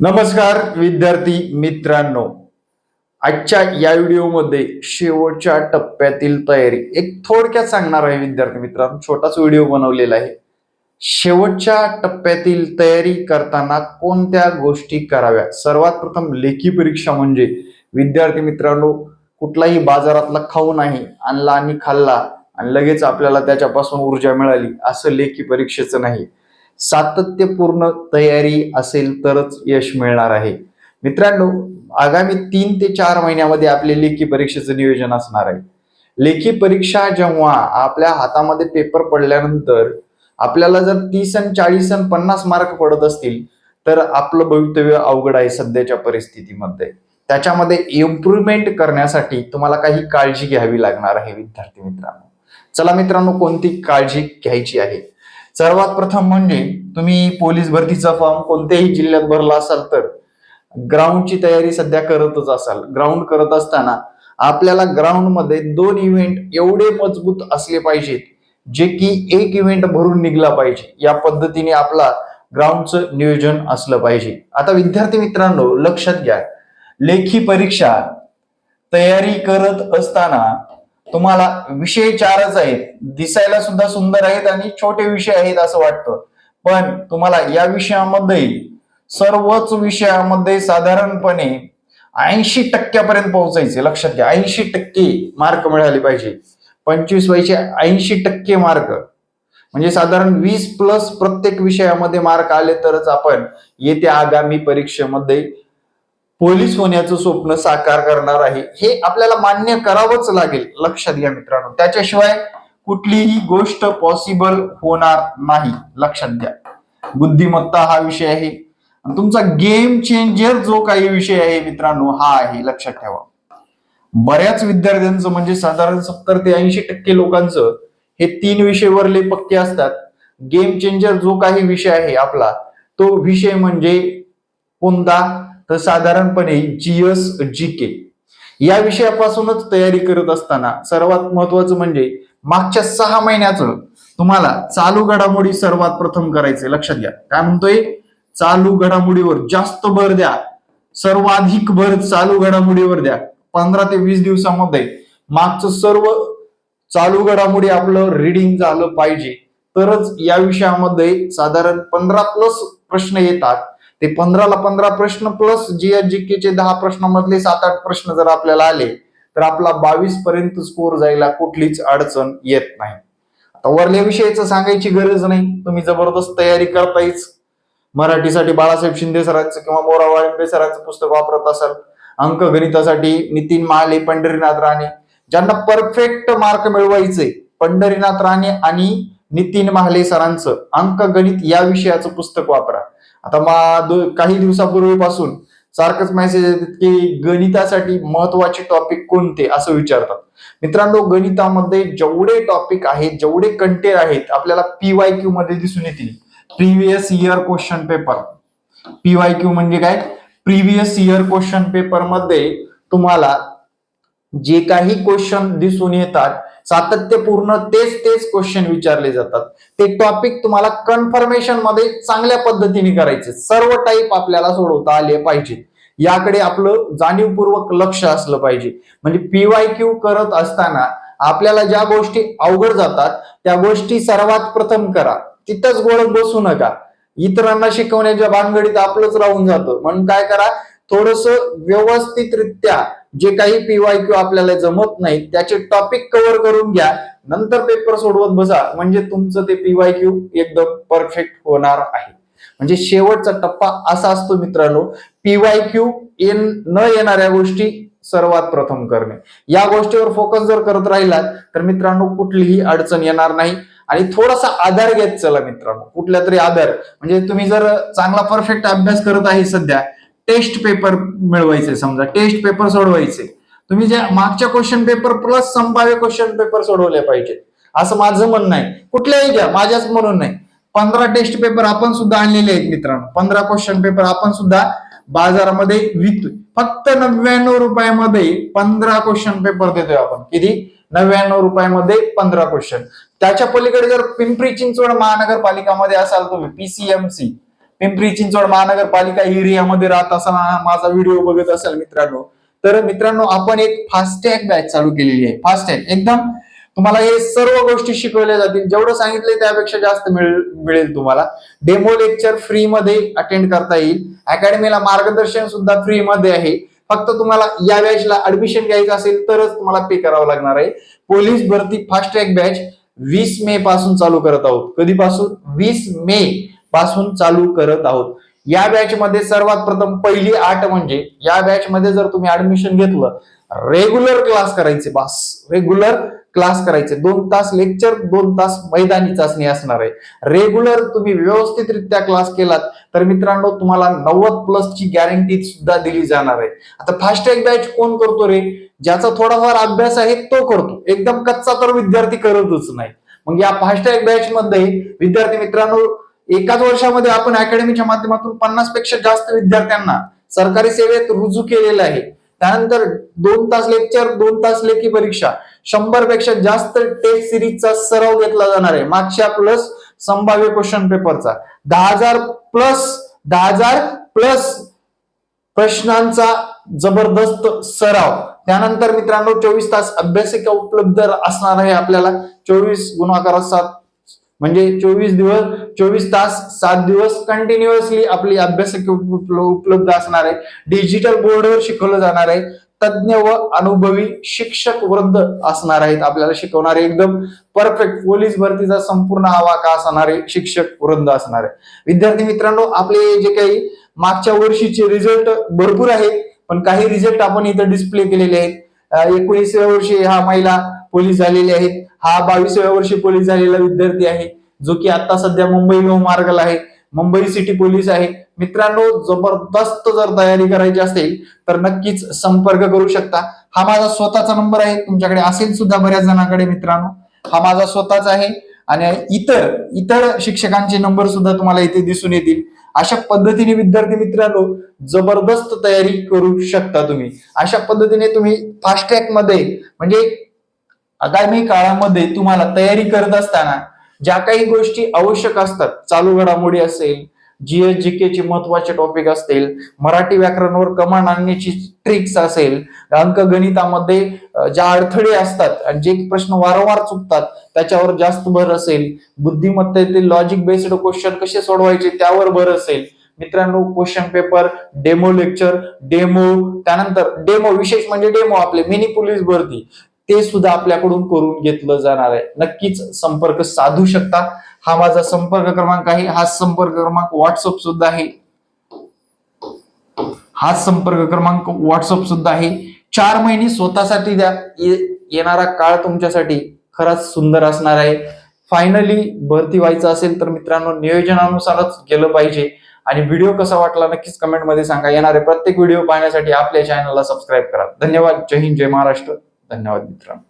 नमस्कार विद्यार्थी मित्रांनो. आजच्या या व्हिडिओमध्ये शेवटच्या टप्प्यातील तयारी. एक थोडक्यात सांगणार आहे विद्यार्थी मित्रांनो छोटाच व्हिडिओ बनवलेला आहे. शेवटच्या टप्प्यातील तयारी करताना कोणत्या गोष्टी कराव्या सर्वात प्रथम लेखी परीक्षा म्हणजे विद्यार्थी मित्रांनो कुठलाही बाजारातला खाऊ नाही आणला आणि खाल्ला आणि लगेच आपल्याला त्याच्यापासून ऊर्जा मिळाली असं लेखी परीक्षेचं नाही. सातत्यपूर्ण तयारी असेल तरच यश मिळणार आहे. मित्रांनो आगामी तीन ते चार महिन्यामध्ये आपले लेखी परीक्षेचं नियोजन असणार आहे. लेखी परीक्षा जेव्हा आपल्या हातामध्ये पेपर पडल्यानंतर आपल्याला जर तीस आणि चाळीस आणि पन्नास मार्क पडत असतील तर आपलं भवितव्य अवघड आहे सध्याच्या परिस्थितीमध्ये. त्याच्यामध्ये इम्प्रुव्हमेंट करण्यासाठी तुम्हाला काही काळजी घ्यावी लागणार आहे विद्यार्थी मित्रांनो. चला मित्रांनो कोणती काळजी घ्यायची आहे? सर्वात प्रथम म्हणजे तुम्ही पोलीस भरतीचा फॉर्म कोणत्याही जिल्ह्यात भरला असाल तर ग्राउंडची तयारी सध्या करतच असाल. ग्राउंड करत असताना आपल्याला ग्राउंडमध्ये दोन इव्हेंट एवढे मजबूत असले पाहिजेत जे की एक इव्हेंट भरून निघला पाहिजे. या पद्धतीने आपला ग्राउंडचं नियोजन असलं पाहिजे. आता विद्यार्थी मित्रांनो लक्षात घ्या. लेखी परीक्षा तयारी करत असताना तुम्हाला विषय चारच आहेत. दिसायला सुद्धा सुंदर आहेत आणि छोटे विषय आहेत असं वाटतं. पण तुम्हाला या विषयामध्ये सर्वच विषयामध्ये साधारणपणे ऐंशी टक्क्यापर्यंत पोहोचायचे लक्षात घ्या ऐंशी टक्के मार्क मिळाले पाहिजे. पंचवीस वयचे ऐंशी टक्के मार्क म्हणजे साधारण वीस प्लस प्रत्येक विषयामध्ये मार्क आले तरच आपण येत्या आगामी परीक्षेमध्ये पोलीस होण्याचं स्वप्न साकार करणार आहे हे आपल्याला मान्य करावंच लागेल लक्षात घ्या मित्रांनो. त्याच्याशिवाय कुठलीही गोष्ट पॉसिबल होणार नाही लक्षात घ्या. बुद्धिमत्ता हा विषय आहे. तुमचा गेम चेंजर जो काही विषय आहे मित्रांनो हा आहे लक्षात ठेवा. बऱ्याच विद्यार्थ्यांचं म्हणजे साधारण सत्तर ते ऐंशी टक्के लोकांचं हे तीन विषय वरले पक्के असतात. गेम चेंजर जो काही विषय आहे आपला तो विषय म्हणजे कोणता? तर साधारणपणे जीएस जी के या विषयापासूनच तयारी करत असताना सर्वात महत्वाचं म्हणजे मागच्या सहा महिन्याचं तुम्हाला चालू घडामोडी सर्वात प्रथम करायचे लक्षात घ्या. काय म्हणतोय? चालू घडामोडीवर जास्त भर द्या. सर्वाधिक भर चालू घडामोडीवर द्या. पंधरा ते वीस दिवसामध्ये मागचं सर्व चालू घडामोडी आपलं रिडिंग झालं पाहिजे. तरच या विषयामध्ये साधारण पंधरा प्लस प्रश्न येतात. ते पंधराला पंधरा प्रश्न प्लस जी एस जी चे दहा प्रश्नामधले सात आठ प्रश्न जर आपल्याला आले तर आपला बावीस पर्यंत स्कोर जायला कुठलीच अडचण येत नाही. आता वरल्या विषयाचं सांगायची गरज नाही. तुम्ही जबरदस्त तयारी करतायच. मराठीसाठी बाळासाहेब शिंदे सरांचं किंवा मोरा वाळिंबे सरांचं पुस्तक वापरत असाल अंक गणितासाठी नितीन महाले पंढरीनाथ राणे ज्यांना परफेक्ट मार्क मिळवायचे पंढरीनाथ राणे आणि नितीन महाले सरांचं अंक गणित या विषयाचं पुस्तक वापरा. आता मा काही दिवसापूर्वीपासून सारखंच मेसेज येतात की गणितासाठी महत्त्वाचे टॉपिक कोणते असं विचारतात. मित्रांनो गणितामध्ये जेवढे टॉपिक आहेत जेवढे कंटेर आहेत आपल्याला पीवाय क्यू मध्ये दिसून येतील. Previous year question paper P Y Q म्हणजे काय? प्रिव्हियस इयर क्वेश्चन पेपरमध्ये तुम्हाला जे काही क्वेश्चन दिसून येतात सातत्यपूर्ण तेच तेच क्वेश्चन विचारले जातात. ते टॉपिक तुम्हाला कन्फर्मेशनमध्ये चांगल्या पद्धतीने करायचे. सर्व टाईप आपल्याला सोडवता आले पाहिजे याकडे आपलं जाणीवपूर्वक लक्ष असलं पाहिजे. म्हणजे पीवाय क्यू करत असताना आपल्याला ज्या गोष्टी अवघड जातात त्या गोष्टी सर्वात प्रथम करा. तिथंच गोळत बसू नका. इतरांना शिकवण्याच्या भानगडीत आपलंच राहून जातं. म्हणून काय करा थोडस व्यवस्थितरित्या जे काही पीवाय क्यू आपल्याला जमत नाही त्याचे टॉपिक कव्हर करून घ्या. नंतर पेपर सोडवत बसा. म्हणजे तुमचं ते पीवाय क्यू एकदम परफेक्ट होणार आहे. म्हणजे शेवटचा टप्पा असा असतो मित्रांनो पीवाय क्यू न येणाऱ्या गोष्टी सर्वात प्रथम करणे. या गोष्टीवर फोकस जर करत राहिलात तर मित्रांनो कुठलीही अडचण येणार नाही. आणि थोडासा आधार घेत चला मित्रांनो. कुठल्या तरी आधार. म्हणजे तुम्ही जर चांगला परफेक्ट अभ्यास करत आहे सध्या टेस्ट पेपर मिळवायचे समजा टेस्ट पेपर सोडवायचे. तुम्ही जे मागच्या क्वेश्चन पेपर प्लस संभाव्य क्वेश्चन पेपर सोडवले पाहिजेत. असं माझं म्हणणं आहे. कुठल्याही घ्या माझ्याच म्हणून नाही. पंधरा टेस्ट पेपर आपण सुद्धा आणलेले आहेत मित्रांनो. पंधरा क्वेश्चन पेपर आपण सुद्धा बाजारामध्ये विकतोय. फक्त नव्याण्णव रुपयामध्ये पंधरा क्वेश्चन पेपर देतोय आपण. किती? नव्याण्णव रुपयामध्ये पंधरा क्वेश्चन त्याच्या पलीकडे जर पिंपरी चिंचवड महानगरपालिकामध्ये असाल तुम्ही पीसीएमसी पिंपरी चिंचवड महानगरपालिका एरियामध्ये राहत असताना माझा व्हिडिओ बघत असाल मित्रांनो. तर मित्रांनो आपण एक फास्टॅग बॅच चालू केलेली आहे. फास्टॅग एकदम तुम्हाला हे सर्व गोष्टी शिकवल्या जातील. जेवढं सांगितलंय त्यापेक्षा जास्त मिळेल मिळेल तुम्हाला. डेमो लेक्चर फ्री मध्ये अटेंड करता येईल. अकॅडमीला मार्गदर्शन सुद्धा फ्री मध्ये आहे. फक्त तुम्हाला या बॅचला ऍडमिशन घ्यायचं असेल तरच तुम्हाला पे करावं लागणार आहे. पोलीस भरती फास्ट ट्रॅक बॅच वीस मे पासून चालू करत आहोत. कधीपासून? वीस मे. पासून चालू करत आहोत. या बॅच मध्ये सर्वात प्रथम पहिली आठ म्हणजे या बॅच मध्ये जर तुम्ही ऍडमिशन घेतलं रेग्युलर क्लास करायचे बास. रेग्युलर क्लास करायचे. दोन तास लेक्चर दोन तास मैदानी चाचणी असणार आहे. रेग्युलर तुम्ही व्यवस्थितरित्या क्लास केलात तर मित्रांनो तुम्हाला नव्वद प्लस ची गॅरंटी सुद्धा दिली जाणार आहे. आता फास्टॅग बॅच कोण करतो रे? ज्याचा थोडाफार अभ्यास आहे तो करतो. एकदम कच्चा तर विद्यार्थी करतच नाही. मग या फास्टॅग बॅच मध्ये विद्यार्थी मित्रांनो एकाच वर्षामध्ये आपण अकॅडमीच्या माध्यमातून पन्नासपेक्षा जास्त विद्यार्थ्यांना सरकारी सेवेत रुजू केलेलं आहे. त्यानंतर दोन तास लेक्चर दोन तास लेखी परीक्षा शंभरपेक्षा जास्त टेस्ट सिरीजचा सराव घेतला जाणार आहे. मागच्या प्लस संभाव्य क्वेश्चन पेपरचा दहा हजार प्लस दहा हजार प्लस प्रश्नांचा जबरदस्त सराव. त्यानंतर मित्रांनो चोवीस तास अभ्यासिका उपलब्ध असणार आहे आपल्याला. चोवीस गुणाकार सात म्हणजे चोवीस दिवस चोवीस तास सात दिवस कंटिन्युअसली आपली अभ्यासिका उपलब्ध असणार आहे. डिजिटल बोर्डवर शिकवलं जाणार आहे. तज्ज्ञ व अनुभवी शिक्षक वृंद असणार आहेत आपल्याला शिकवणारे एकदम परफेक्ट पोलीस भरतीचा संपूर्ण आवाका असणारे शिक्षक वृंद असणार आहे. विद्यार्थी मित्रांनो आपले जे काही मागच्या वर्षीचे रिझल्ट भरपूर आहेत पण काही रिझल्ट आपण इथं डिस्प्ले केलेले आहेत. एकोणीसव्या वर्षी हा महिला पोलीस झालेली आहेत हा बावीसव्या वर्षी पोलीस झालेला विद्यार्थी आहे जो की आता सध्या मुंबई मार्गाला आहे. मुंबई सिटी पोलीस आहे. मित्रांनो जबरदस्त जर तयारी करायची असेल तर नक्कीच संपर्क करू शकता. हा माझा स्वतःचा नंबर आहे. तुमच्याकडे असेल सुद्धा बऱ्याच जणांकडे मित्रांनो. हा माझा स्वतःचा आहे. आणि इतर इतर शिक्षकांचे नंबर सुद्धा तुम्हाला इथे दिसून येतील. अशा पद्धतीने विद्यार्थी मित्रांनो जबरदस्त तयारी करू शकता तुम्ही. अशा पद्धतीने तुम्ही फास्ट ट्रॅकमध्ये म्हणजे आगामी काळामध्ये तुम्हाला तयारी करत असताना ज्या काही गोष्टी आवश्यक असतात चालू घडामोडी असेल जीएस जीके चे महत्त्वाचे टॉपिक असतील मराठी व्याकरणावर कमांड आणण्याची ट्रिक्स असेल अंकगणितामध्ये ज्या अडथळे असतात आणि जे प्रश्न वारंवार चुकतात त्याच्यावर जास्त भर असेल. बुद्धिमत्तेतील लॉजिक बेस्ड क्वेश्चन कसे सोडवायचे त्यावर भर असेल. मित्रांनो question paper demo lecture demo त्यानंतर डेमो विशेष म्हणजे डेमो आपले मिनी पोलीस भरती. ते सुद्धा आपल्याकडून करून घेतलं जाणार आहे. नक्कीच संपर्क साधू शकता. हा माझा संपर्क क्रमांक आहे. हा संपर्क क्रमांक व्हॉट्सअप सुद्धा आहे. हा संपर्क क्रमांक व्हॉट्सअप सुद्धा आहे. चार महिने स्वतःसाठी द्या. येणारा काळ तुमच्यासाठी खरंच सुंदर असणार आहे. फायनली भरती व्हायचं असेल तर मित्रांनो नियोजनानुसारच गेलं पाहिजे. आणि व्हिडिओ कसा वाटला नक्कीच कमेंटमध्ये सांगा. येणारे प्रत्येक व्हिडिओ पाहण्यासाठी आपल्या चॅनलला सबस्क्राईब करा. धन्यवाद. जय हिंद जय महाराष्ट्र. धन्यवाद मित्रांनो.